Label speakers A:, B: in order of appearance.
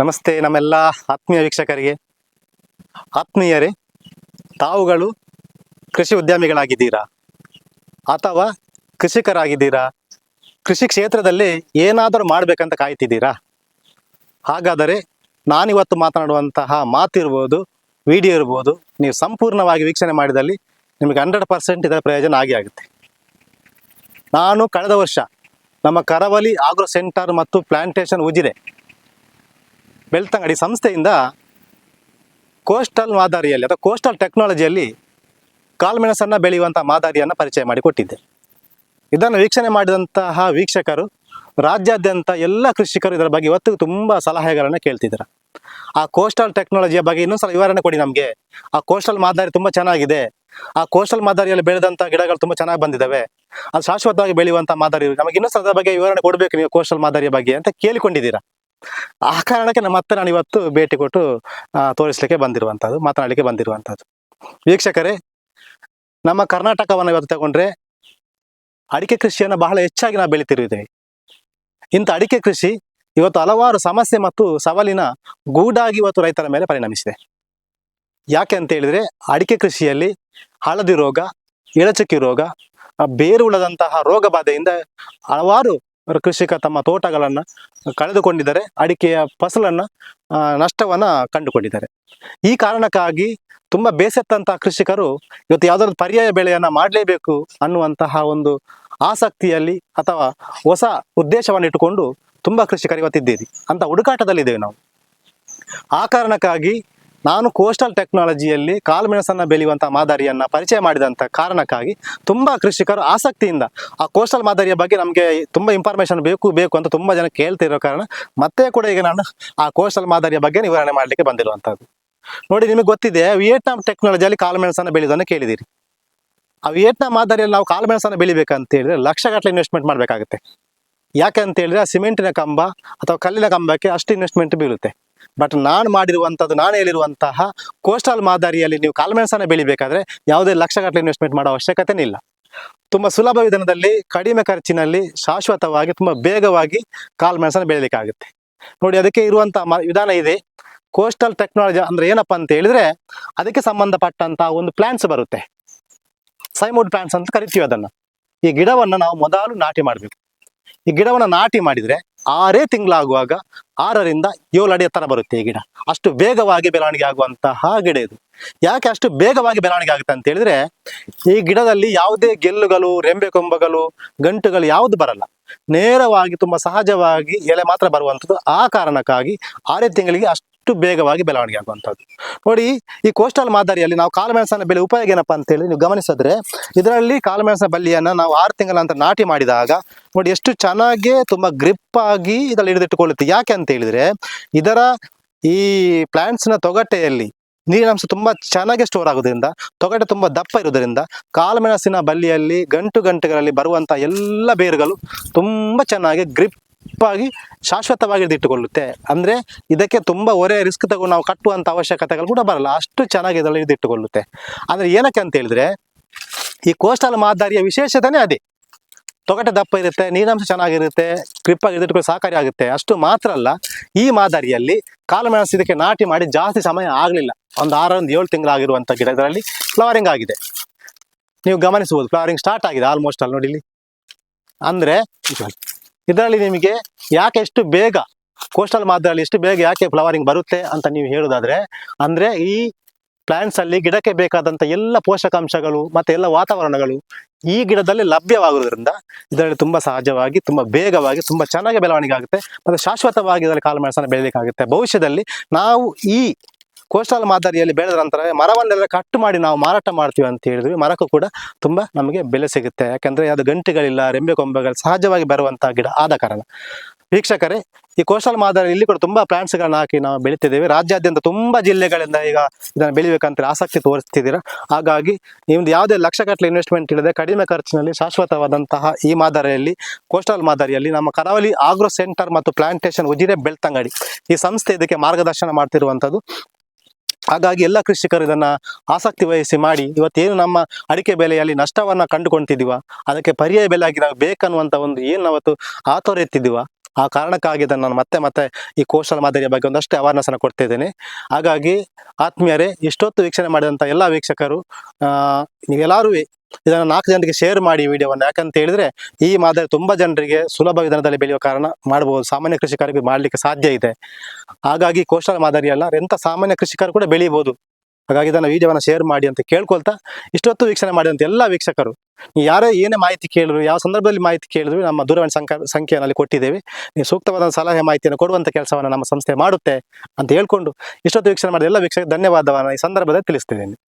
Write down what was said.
A: ನಮಸ್ತೆ ನಮ್ಮೆಲ್ಲ ಆತ್ಮೀಯ ವೀಕ್ಷಕರಿಗೆ. ಆತ್ಮೀಯರೇ, ತಾವುಗಳು ಕೃಷಿ ಉದ್ಯಮಿಗಳಾಗಿದ್ದೀರಾ? ಅಥವಾ ಕೃಷಿಕರಾಗಿದ್ದೀರಾ? ಕೃಷಿ ಕ್ಷೇತ್ರದಲ್ಲಿ ಏನಾದರೂ ಮಾಡಬೇಕಂತ ಕಾಯ್ತಿದ್ದೀರಾ? ಹಾಗಾದರೆ ನಾನಿವತ್ತು ಮಾತನಾಡುವಂತಹ ಮಾತಿರ್ಬೋದು, ವಿಡಿಯೋ ಇರ್ಬೋದು, ನೀವು ಸಂಪೂರ್ಣವಾಗಿ ವೀಕ್ಷಣೆ ಮಾಡಿದಲ್ಲಿ ನಿಮಗೆ ಹಂಡ್ರೆಡ್ ಪರ್ಸೆಂಟ್ ಇದರ ಪ್ರಯೋಜನ ಆಗಿ ಆಗುತ್ತೆ. ನಾನು ಕಳೆದ ವರ್ಷ ನಮ್ಮ ಕರಾವಳಿ ಆಗ್ರೋ ಸೆಂಟರ್ ಮತ್ತು ಪ್ಲಾಂಟೇಷನ್ ಉಜಿರೆ ಬೆಳ್ತಂಗಡಿ ಸಂಸ್ಥೆಯಿಂದ ಕೋಸ್ಟಲ್ ಮಾದರಿಯಲ್ಲಿ ಅಥವಾ ಕೋಸ್ಟಲ್ ಟೆಕ್ನಾಲಜಿಯಲ್ಲಿ ಕಾಳುಮೆಣಸನ್ನು ಬೆಳೆಯುವಂಥ ಮಾದರಿಯನ್ನು ಪರಿಚಯ ಮಾಡಿಕೊಟ್ಟಿದ್ದೆ ಇದನ್ನು ವೀಕ್ಷಣೆ ಮಾಡಿದಂತಹ ವೀಕ್ಷಕರು ರಾಜ್ಯಾದ್ಯಂತ ಎಲ್ಲ ಕೃಷಿಕರು ಇದರ ಬಗ್ಗೆ ಇವತ್ತು ತುಂಬ ಸಲಹೆಗಳನ್ನು ಕೇಳ್ತಿದ್ದಾರೆ. ಆ ಕೋಸ್ಟಲ್ ಟೆಕ್ನಾಲಜಿಯ ಬಗ್ಗೆ ಇನ್ನೊಂದ್ಸಲ ವಿವರಣೆ ಕೊಡಿ ನಮಗೆ. ಆ ಕೋಸ್ಟಲ್ ಮಾದರಿ ತುಂಬ ಚೆನ್ನಾಗಿದೆ. ಆ ಕೋಸ್ಟಲ್ ಮಾದರಿಯಲ್ಲಿ ಬೆಳೆದಂಥ ಗಿಡಗಳು ತುಂಬ ಚೆನ್ನಾಗಿ ಬಂದಿದ್ದಾವೆ ಅದು ಶಾಶ್ವತವಾಗಿ ಬೆಳೆಯುವಂಥ ಮಾದರಿ. ನಮಗೆ ಇನ್ನೊಂದ್ಸಲ ಅದರ ಬಗ್ಗೆ ವಿವರಣೆ ಕೊಡಬೇಕು ನೀವು ಕೋಸ್ಟಲ್ ಮಾದರಿಯ ಬಗ್ಗೆ ಅಂತ ಕೇಳಿಕೊಂಡಿದ್ದೀರಾ. ಆ ಕಾರಣಕ್ಕೆ ನಮ್ಮ ಮತ್ತೆ ನಾನು ಇವತ್ತು ಭೇಟಿ ಕೊಟ್ಟು ತೋರಿಸ್ಲಿಕ್ಕೆ ಬಂದಿರುವಂಥದ್ದು ಮಾತನಾಡಲಿಕ್ಕೆ ಬಂದಿರುವಂಥದ್ದು ವೀಕ್ಷಕರೇ, ನಮ್ಮ ಕರ್ನಾಟಕವನ್ನು ಇವತ್ತು ತಗೊಂಡ್ರೆ ಅಡಿಕೆ ಕೃಷಿಯನ್ನು ಬಹಳ ಹೆಚ್ಚಾಗಿ ನಾವು ಬೆಳಿತಿರುತ್ತೇವೆ ಇಂಥ ಅಡಿಕೆ ಕೃಷಿ ಇವತ್ತು ಹಲವಾರು ಸಮಸ್ಯೆ ಮತ್ತು ಸವಾಲಿನ ಗೂಡಾಗಿ ಇವತ್ತು ರೈತರ ಮೇಲೆ ಪರಿಣಮಿಸಿದೆ. ಯಾಕೆ ಅಂತ ಹೇಳಿದ್ರೆ, ಅಡಿಕೆ ಕೃಷಿಯಲ್ಲಿ ಹಳದಿ ರೋಗ, ಇಳಚುಕ್ಕಿ ರೋಗ, ಬೇರು ಉಳದಂತಹ ರೋಗ ಬಾಧೆಯಿಂದ ಹಲವಾರು ಕೃಷಿಕ ತಮ್ಮ ತೋಟಗಳನ್ನ ಕಳೆದುಕೊಂಡಿದ್ದಾರೆ, ಅಡಿಕೆಯ ಫಸಲನ್ನ ನಷ್ಟವನ್ನ ಕಂಡುಕೊಂಡಿದ್ದಾರೆ. ಈ ಕಾರಣಕ್ಕಾಗಿ ತುಂಬ ಬೇಸತ್ತಂತಹ ಕೃಷಿಕರು ಇವತ್ತು ಯಾವುದಾದ್ರು ಪರ್ಯಾಯ ಬೆಳೆಯನ್ನ ಮಾಡಲೇಬೇಕು ಅನ್ನುವಂತಹ ಒಂದು ಆಸಕ್ತಿಯಲ್ಲಿ ಅಥವಾ ಹೊಸ ಉದ್ದೇಶವನ್ನು ಇಟ್ಟುಕೊಂಡು ತುಂಬಾ ಕೃಷಿಕರು ಇವತ್ತಿದ್ದೀರಿ. ಅಂತ ಹುಡುಕಾಟದಲ್ಲಿದ್ದೇವೆ ನಾವು. ಆ ಕಾರಣಕ್ಕಾಗಿ ನಾನು ಕೋಸ್ಟಲ್ ಟೆಕ್ನಾಲಜಿಯಲ್ಲಿ ಕಾಳುಮೆಣಸನ್ನು ಬೆಳೆಯುವಂಥ ಮಾದರಿಯನ್ನು ಪರಿಚಯ ಮಾಡಿದಂಥ ಕಾರಣಕ್ಕಾಗಿ ತುಂಬ ಕೃಷಿಕರು ಆಸಕ್ತಿಯಿಂದ ಆ ಕೋಸ್ಟಲ್ ಮಾದರಿಯ ಬಗ್ಗೆ ನಮಗೆ ತುಂಬ ಇನ್ಫಾರ್ಮೇಷನ್ ಬೇಕು ಬೇಕು ಅಂತ ತುಂಬ ಜನ ಕೇಳ್ತಿರೋ ಕಾರಣ ಮತ್ತೆ ಕೂಡ ಈಗ ನಾನು ಆ ಕೋಸ್ಟಲ್ ಮಾದರಿಯ ಬಗ್ಗೆ ವಿವರಣೆ ಮಾಡಲಿಕ್ಕೆ ಬಂದಿರುವಂಥದ್ದು ನೋಡಿ, ನಿಮಗೆ ಗೊತ್ತಿದೆ, ವಿಯೆಟ್ನಾಂ ಟೆಕ್ನಾಲಜಿಯಲ್ಲಿ ಕಾಳುಮೆಣಸನ್ನು ಬೆಳೆಯೋದನ್ನು ಕೇಳಿದಿರಿ. ಆ ವಿಯೆಟ್ನಾಂ ಮಾದರಿಯಲ್ಲಿ ನಾವು ಕಾಳುಮೆಣಸನ್ನು ಬೆಳಿಬೇಕಂತ ಹೇಳಿದ್ರೆ ಲಕ್ಷಗಟ್ಟಲೆ ಇನ್ವೆಸ್ಟ್ಮೆಂಟ್ ಮಾಡಬೇಕಾಗುತ್ತೆ. ಯಾಕೆ ಅಂತ ಹೇಳಿದ್ರೆ ಆ ಸಿಮೆಂಟಿನ ಕಂಬ ಅಥವಾ ಕಲ್ಲಿನ ಕಂಬಕ್ಕೆ ಅಷ್ಟು ಇನ್ವೆಸ್ಟ್ಮೆಂಟ್ ಬೀಳುತ್ತೆ. ಬಟ್ ನಾನು ಮಾಡಿರುವಂಥದ್ದು, ನಾನು ಹೇಳಿರುವಂತಹ ಕೋಸ್ಟಲ್ ಮಾದರಿಯಲ್ಲಿ ನೀವು ಕಾಲ್ಮೆಣಸನ್ನು ಬೆಳಿಬೇಕಾದ್ರೆ ಯಾವುದೇ ಲಕ್ಷಗಟ್ಟಲೆ ಇನ್ವೆಸ್ಟ್ಮೆಂಟ್ ಮಾಡೋ ಅವಶ್ಯಕತೆ ಇಲ್ಲ. ತುಂಬ ಸುಲಭ ವಿಧಾನದಲ್ಲಿ, ಕಡಿಮೆ ಖರ್ಚಿನಲ್ಲಿ, ಶಾಶ್ವತವಾಗಿ, ತುಂಬ ಬೇಗವಾಗಿ ಕಾಲ್ಮೆಣಸನ್ನು ಬೆಳಿಲಿಕ್ಕಾಗುತ್ತೆ. ನೋಡಿ, ಅದಕ್ಕೆ ಇರುವಂಥ ವಿಧಾನ ಇದೆ. ಕೋಸ್ಟಲ್ ಟೆಕ್ನಾಲಜಿ ಅಂದ್ರೆ ಏನಪ್ಪ ಅಂತ ಹೇಳಿದ್ರೆ, ಅದಕ್ಕೆ ಸಂಬಂಧಪಟ್ಟಂತಹ ಒಂದು ಪ್ಲಾಂಟ್ಸ್ ಬರುತ್ತೆ. ಸೈಮೂಡ್ ಪ್ಲಾಂಟ್ಸ್ ಅಂತ ಕರಿತೀವಿ ಅದನ್ನ. ಈ ಗಿಡವನ್ನು ನಾವು ಮೊದಲು ನಾಟಿ ಮಾಡಬೇಕು. ಈ ಗಿಡವನ್ನು ನಾಟಿ ಮಾಡಿದ್ರೆ ಆರೇ ತಿಂಗಳಾಗುವಾಗ ಆರರಿಂದ ಏಳು ಅಡಿ ಎತ್ತರ ಬರುತ್ತೆ ಈ ಗಿಡ. ಅಷ್ಟು ಬೇಗವಾಗಿ ಬೆಳವಣಿಗೆ ಆಗುವಂತಹ ಗಿಡ ಇದು. ಯಾಕೆ ಅಷ್ಟು ಬೇಗವಾಗಿ ಬೆಳವಣಿಗೆ ಆಗುತ್ತೆ ಅಂತ ಹೇಳಿದ್ರೆ, ಈ ಗಿಡದಲ್ಲಿ ಯಾವುದೇ ಗೆಲ್ಲುಗಳು, ರೆಂಬೆ ಕೊಂಬಗಳು, ಗಂಟುಗಳು ಯಾವುದು ಬರಲ್ಲ. ನೇರವಾಗಿ ತುಂಬಾ ಸಹಜವಾಗಿ ಎಲೆ ಮಾತ್ರ ಬರುವಂಥದ್ದು ಆ ಕಾರಣಕ್ಕಾಗಿ ಆರೇ ತಿಂಗಳಿಗೆ ಅಷ್ಟು ಬೇಗವಾಗಿ ಬೆಳವಣಿಗೆ ಆಗುವಂಥದ್ದು. ನೋಡಿ, ಈ ಕೋಸ್ಟಲ್ ಮಾದರಿಯಲ್ಲಿ ನಾವು ಕಾಳುಮೆಣಸನ್ನ ಬೆಲೆ ಉಪಯೋಗ ಏನಪ್ಪಾ ಅಂತ ಹೇಳಿ ನೀವು ಗಮನಿಸಿದ್ರೆ, ಇದರಲ್ಲಿ ಕಾಳುಮೆಣಸಿನ ಬಳ್ಳಿಯನ್ನು ನಾವು ಆರು ತಿಂಗಳ ನಂತರ ನಾಟಿ ಮಾಡಿದಾಗ, ನೋಡಿ ಎಷ್ಟು ಚೆನ್ನಾಗಿ ತುಂಬಾ ಗ್ರಿಪ್ ಆಗಿ ಇದರಲ್ಲಿ ಹಿಡಿದಿಟ್ಟುಕೊಳ್ಳುತ್ತೆ. ಯಾಕೆ ಅಂತ ಹೇಳಿದ್ರೆ, ಇದರ ಈ ಪ್ಲಾಂಟ್ಸ್ನ ತೊಗಟೆಯಲ್ಲಿ ನೀರಿನಾಂಶ ತುಂಬಾ ಚೆನ್ನಾಗಿ ಸ್ಟೋರ್ ಆಗೋದ್ರಿಂದ ತೊಗಟೆ ತುಂಬಾ ದಪ್ಪ ಇರೋದ್ರಿಂದ ಕಾಳುಮೆಣಸಿನ ಬಳ್ಳಿಯಲ್ಲಿ ಗಂಟು ಗಂಟುಗಳಲ್ಲಿ ಬರುವಂತ ಎಲ್ಲ ಬೇರುಗಳು ತುಂಬಾ ಚೆನ್ನಾಗಿ ಗ್ರಿಪ್ ಆಗಿ ಶಾಶ್ವತವಾಗಿ ಹಿಡಿದಿಟ್ಟುಕೊಳ್ಳುತ್ತೆ ಅಂದ್ರೆ ಇದಕ್ಕೆ ತುಂಬಾ ಒರೆ ರಿಸ್ಕ್ ತಗೊಂಡು ನಾವು ಕಟ್ಟುವಂಥ ಅವಶ್ಯಕತೆಗಳು ಕೂಡ ಬರಲ್ಲ. ಅಷ್ಟು ಚೆನ್ನಾಗಿ ಇದರಲ್ಲಿ ಹಿಡಿದಿಟ್ಟುಕೊಳ್ಳುತ್ತೆ ಅಂದ್ರೆ ಏನಕ್ಕೆ ಅಂತ ಹೇಳಿದ್ರೆ, ಈ ಕೋಸ್ಟಲ್ ಮಾದರಿಯ ವಿಶೇಷತೆನೇ ಅದೇ. ತೊಗಟೆ ದಪ್ಪ ಇರುತ್ತೆ ನೀರಾಂಶ ಚೆನ್ನಾಗಿರುತ್ತೆ ಕ್ರಿಪ್ಪಾಗಿ ಆಗಿ ಹಿಡಿದಿಟ್ಕೊಳ್ಳಿ ಸಹಕಾರಿ ಆಗುತ್ತೆ. ಅಷ್ಟು ಮಾತ್ರ ಅಲ್ಲ, ಈ ಮಾದರಿಯಲ್ಲಿ ಕಾಳುಮೆಣಸು ಇದಕ್ಕೆ ನಾಟಿ ಮಾಡಿ ಜಾಸ್ತಿ ಸಮಯ ಆಗಲಿಲ್ಲ. ಒಂದು ಆರರಿಂದ ಏಳು ತಿಂಗಳಾಗಿರುವಂಥ ಗಿಡ ಇದರಲ್ಲಿ ಫ್ಲವರಿಂಗ್ ಆಗಿದೆ. ನೀವು ಗಮನಿಸಬಹುದು ಫ್ಲವರಿಂಗ್ ಸ್ಟಾರ್ಟ್ ಆಗಿದೆ ಆಲ್ಮೋಸ್ಟ್ ಅಲ್ಲಿ ನೋಡಿ ಅಂದರೆ ಅಂದ್ರೆ ಇದರಲ್ಲಿ ನಿಮಗೆ ಯಾಕೆ ಎಷ್ಟು ಬೇಗ ಕೋಸ್ಟಲ್ ಮಾದರಿಯಲ್ಲಿ ಎಷ್ಟು ಬೇಗ ಯಾಕೆ ಫ್ಲವರಿಂಗ್ ಬರುತ್ತೆ ಅಂತ ನೀವು ಹೇಳೋದಾದ್ರೆ, ಅಂದ್ರೆ ಈ ಪ್ಲಾಂಟ್ಸ್ ಅಲ್ಲಿ ಗಿಡಕ್ಕೆ ಬೇಕಾದಂತ ಎಲ್ಲ ಪೋಷಕಾಂಶಗಳು ಮತ್ತೆ ಎಲ್ಲ ವಾತಾವರಣಗಳು ಈ ಗಿಡದಲ್ಲಿ ಲಭ್ಯವಾಗುವುದರಿಂದ ಇದರಲ್ಲಿ ತುಂಬಾ ಸಹಜವಾಗಿ, ತುಂಬಾ ಬೇಗವಾಗಿ ತುಂಬಾ ಚೆನ್ನಾಗಿ ಬೆಳವಣಿಗೆ ಆಗುತ್ತೆ. ಮತ್ತೆ ಶಾಶ್ವತವಾಗಿ ಇದರಲ್ಲಿ ಕಾಳುಮೆಣಸನ್ನು ಬೆಳೀಲಿಕ್ಕಾಗುತ್ತೆ. ಭವಿಷ್ಯದಲ್ಲಿ ನಾವು ಈ ಕೋಸ್ಟಲ್ ಮಾದರಿಯಲ್ಲಿ ಬೆಳೆದ ನಂತರ ಮರವನ್ನೆಲ್ಲ ಕಟ್ ಮಾಡಿ ನಾವು ಮಾರಾಟ ಮಾಡ್ತೀವಿ ಅಂತ ಹೇಳಿದ್ವಿ. ಮರಕ್ಕೂ ಕೂಡ ತುಂಬಾ ನಮಗೆ ಬೆಲೆ ಸಿಗುತ್ತೆ. ಯಾಕಂದ್ರೆ ಅದು ಗಂಟೆಗಳಿಲ್ಲ, ರೆಂಬೆ ಕೊಂಬೆಗಳು ಸಹಜವಾಗಿ ಬರುವಂತಹ ಗಿಡ ಆದ ಕಾರಣ. ವೀಕ್ಷಕರೇ, ಈ ಕೋಸ್ಟಲ್ ಮಾದರಿ ಇಲ್ಲಿ ಕೂಡ ತುಂಬಾ ಪ್ಲಾಂಟ್ಸ್ ಗಳನ್ನ ಹಾಕಿ ನಾವು ಬೆಳಿತಿದ್ದೇವೆ. ರಾಜ್ಯಾದ್ಯಂತ ತುಂಬಾ ಜಿಲ್ಲೆಗಳಿಂದ ಈಗ ಇದನ್ನು ಬೆಳಿಬೇಕಂತ ಆಸಕ್ತಿ ತೋರಿಸ್ತಿದ್ದೀರಾ? ಹಾಗಾಗಿ ನಿಮ್ದು ಯಾವುದೇ ಲಕ್ಷಗಟ್ಟಲೆ ಇನ್ವೆಸ್ಟ್ಮೆಂಟ್ ಇಲ್ಲದೆ ಕಡಿಮೆ ಖರ್ಚಿನಲ್ಲಿ ಶಾಶ್ವತವಾದಂತಹ ಈ ಮಾದರಿಯಲ್ಲಿ, ಕೋಸ್ಟಲ್ ಮಾದರಿಯಲ್ಲಿ ನಮ್ಮ ಕರಾವಳಿ ಆಗ್ರೋ ಸೆಂಟರ್ ಮತ್ತು ಪ್ಲಾಂಟೇಶನ್ ಉಜಿರೆ ಬೆಳ್ತಂಗಡಿ ಈ ಸಂಸ್ಥೆ ಇದಕ್ಕೆ ಮಾರ್ಗದರ್ಶನ ಮಾಡ್ತಿರುವಂಥದ್ದು ಹಾಗಾಗಿ ಎಲ್ಲ ಕೃಷಿಕರು ಇದನ್ನ ಆಸಕ್ತಿ ವಹಿಸಿ ಮಾಡಿ ಇವತ್ತೇನು ನಮ್ಮ ಅಡಿಕೆ ಬೆಲೆಯಲ್ಲಿ ನಷ್ಟವನ್ನ ಕಂಡುಕೊಂತಿದೀವ, ಅದಕ್ಕೆ ಪರ್ಯಾಯ ಬೆಲೆ ನಾವು ಬೇಕನ್ನುವಂತ ಒಂದು ಏನು ಅವತ್ತು ಆತೋರ ಎತ್ತಿದ್ದೀವ ಆ ಕಾರಣಕ್ಕಾಗಿ ಇದನ್ನು ನಾನು ಮತ್ತೆ ಮತ್ತೆ ಈ ಕೋಶಲ ಮಾದರಿಯ ಬಗ್ಗೆ ಒಂದಷ್ಟು ಅವೇರ್ನೆಸ್ ಅನ್ನು ಕೊಡ್ತಾ ಇದ್ದೇನೆ. ಹಾಗಾಗಿ ಆತ್ಮೀಯರೇ ಇಷ್ಟೊತ್ತು ವೀಕ್ಷಣೆ ಮಾಡಿದಂಥ ಎಲ್ಲ ವೀಕ್ಷಕರು ನೀವೆಲ್ಲರೂ ಇದನ್ನು ನಾಲ್ಕು ಜನರಿಗೆ ಶೇರ್ ಮಾಡಿ ವಿಡಿಯೋವನ್ನು. ಯಾಕಂತ ಹೇಳಿದ್ರೆ, ಈ ಮಾದರಿ ತುಂಬಾ ಜನರಿಗೆ ಸುಲಭ ವಿಧಾನದಲ್ಲಿ ಬೆಳೆಯುವ ಕಾರಣ ಮಾಡಬಹುದು ಸಾಮಾನ್ಯ ಕೃಷಿಕರಿಗೆ ಮಾಡಲಿಕ್ಕೆ ಸಾಧ್ಯ ಇದೆ. ಹಾಗಾಗಿ ಕೋಸ್ಟಲ್ ಮಾದರಿ ಅಲ್ಲ, ಎಂಥ ಸಾಮಾನ್ಯ ಕೃಷಿಕರು ಕೂಡ ಬೆಳೀಬಹುದು ಹಾಗಾಗಿ ಇದನ್ನು ವಿಡಿಯೋವನ್ನು ಶೇರ್ ಮಾಡಿ ಅಂತ ಕೇಳ್ಕೊಳ್ತಾ, ಇಷ್ಟೊತ್ತು ವೀಕ್ಷಣೆ ಮಾಡಿದಂಥ ಎಲ್ಲ ವೀಕ್ಷಕರು. ಯಾರೇ ಏನೇ ಮಾಹಿತಿ ಕೇಳಿದ್ರು, ಯಾವ ಸಂದರ್ಭದಲ್ಲಿ ಮಾಹಿತಿ ಕೇಳಿದ್ರು, ನಮ್ಮ ದೂರವಾಣಿ ಸಂಖ್ಯೆ ಸಂಖ್ಯೆಯಲ್ಲಿ ಕೊಟ್ಟಿದ್ದೇವೆ. ನೀವು ಸೂಕ್ತವಾದ ಸಲಹೆ ಮಾಹಿತಿಯನ್ನು ಕೊಡುವಂತ ಕೆಲಸವನ್ನು ನಮ್ಮ ಸಂಸ್ಥೆ ಮಾಡುತ್ತೆ ಅಂತ ಹೇಳ್ಕೊಂಡು, ಇಷ್ಟೊತ್ತು ವೀಕ್ಷಣೆ ಮಾಡಿದ ಎಲ್ಲ ವೀಕ್ಷಕ ಧನ್ಯವಾದವನ್ನು ಈ ಸಂದರ್ಭದಲ್ಲಿ ತಿಳಿಸ್ತಿದ್ದೇನೆ.